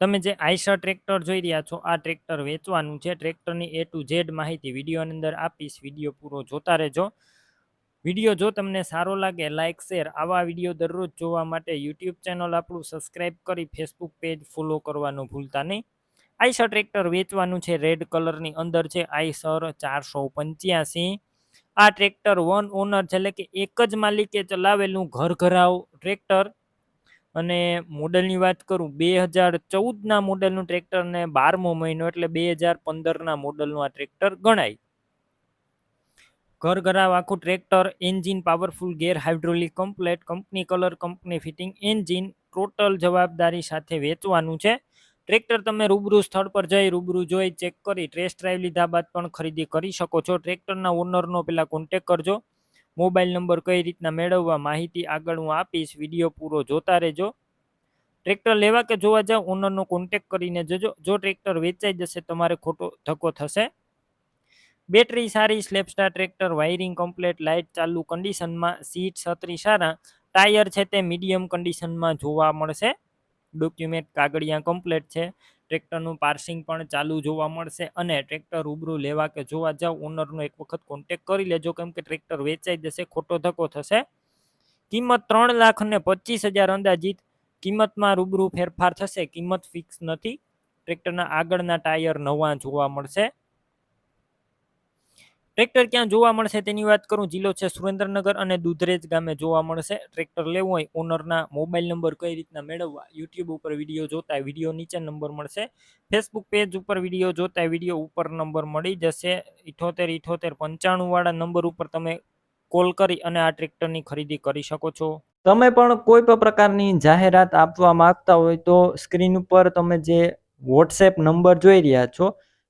તમે જે આઈશર ટ્રેક્ટર જોઈ રહ્યા છો, આ ટ્રેક્ટર વેચવાનું છે. ટ્રેક્ટરની એ ટુ ઝેડ માહિતી વિડીયોની અંદર આપીશ. વીડિયો પૂરો જોતા રહેજો. વીડિયો જો તમને સારો લાગે લાઇક શેર આવા વીડિયો દરરોજ જોવા માટે યુટ્યુબ ચેનલ આપણું સબસ્ક્રાઇબ કરી ફેસબુક પેજ ફોલો કરવાનું ભૂલતા નહીં. આઈસર ટ્રેક્ટર વેચવાનું છે. રેડ કલરની અંદર છે. આઈસર ચારસો પંચ્યાસી. આ ટ્રેક્ટર વન ઓનર છે. એટલે કે એક જ માલિકે ચલાવેલું ઘર ઘરાવ ટ્રેક્ટર. અને મોડલની વાત કરું, બે હજાર ચૌદના મોડલનું ટ્રેક્ટર ને બારમો મહિનો એટલે બે હજાર પંદરના મોડલનું આ ટ્રેક્ટર ગણાય. ઘર ઘરાવ આખું tractor, engine, powerful gear hydraulic complete, company colour, company fitting, engine total જવાબદારી સાથે વેચવાનું છે. ટ્રેક્ટર તમે રૂબરૂ સ્થળ પર જઈ, રૂબરૂ જોઈ, ચેક કરી, ટેસ્ટ ડ્રાઈવ લીધા બાદ પણ ખરીદી કરી શકો છો. ટ્રેક્ટરના ઓનરનો પહેલાં કોન્ટેક કરજો. મોબાઈલ નંબર કઈ રીતના મેળવવા માહિતી આગળ હું આપીશ, વીડિયો પૂરો જોતા રહેજો. ટ્રેક્ટર લેવા કે જોવા જાવ ઓનરનો કોન્ટેક કરીને જજો. જો ટ્રેક્ટર વેચાઈ જશે, તમારે ખોટો ધક્કો થશે. બેટરી સારી સ્લેપસ્ટાર ટ્રેક્ટર વાયરિંગ કમ્પ્લેટ લાઇટ ચાલુ કન્ડિશનમાં સીટ છત્રી સારા, ટાયર છે તે મીડિયમ કન્ડિશનમાં જોવા મળશે. ડોક્યુમેન્ટ કાગળિયા કમ્પ્લેટ છે. ટ્રેક્ટરનું પાર્સિંગ પણ ચાલુ જોવા મળશે અને ટ્રેક્ટર રૂબરૂ લેવા કે જોવા જાવ ઓનરનો એક વખત કોન્ટેક કરી લેજો, કેમ કે ટ્રેક્ટર વેચાઈ જશે, ખોટો ધક્કો થશે. કિંમત ત્રણ લાખ અને પચીસ હજાર અંદાજિત. કિંમતમાં રૂબરૂ ફેરફાર થશે, કિંમત ફિક્સ નથી. ટ્રેક્ટરના આગળના ટાયર નવા જોવા મળશે. ટ્રેક્ટર ક્યાં જોવા મળશે તેની વાત કરું, જિલ્લો છે સુરેન્દ્રનગર અને દુધરેજ ગામે જોવા મળશે. ટ્રેક્ટર લેવું હોય ઓનરના મોબાઈલ નંબર કઈ રીતના મેળવવા યુટ્યુબ ઉપર વીડિયો જોતા વીડિયો નીચે નંબર મળશે. ફેસબુક પેજ ઉપર વીડિયો જોતા વીડિયો ઉપર નંબર મળી જશે. ઇઠોતેર ઇઠોતેર પંચાણુંવાળા નંબર ઉપર તમે કોલ કરી અને આ ટ્રેક્ટરની ખરીદી કરી શકો છો. તમે પણ કોઈ પણ પ્રકારની જાહેરાત આપવા માંગતા હોય તો સ્ક્રીન ઉપર તમે જે વોટ્સએપ નંબર જોઈ રહ્યા છો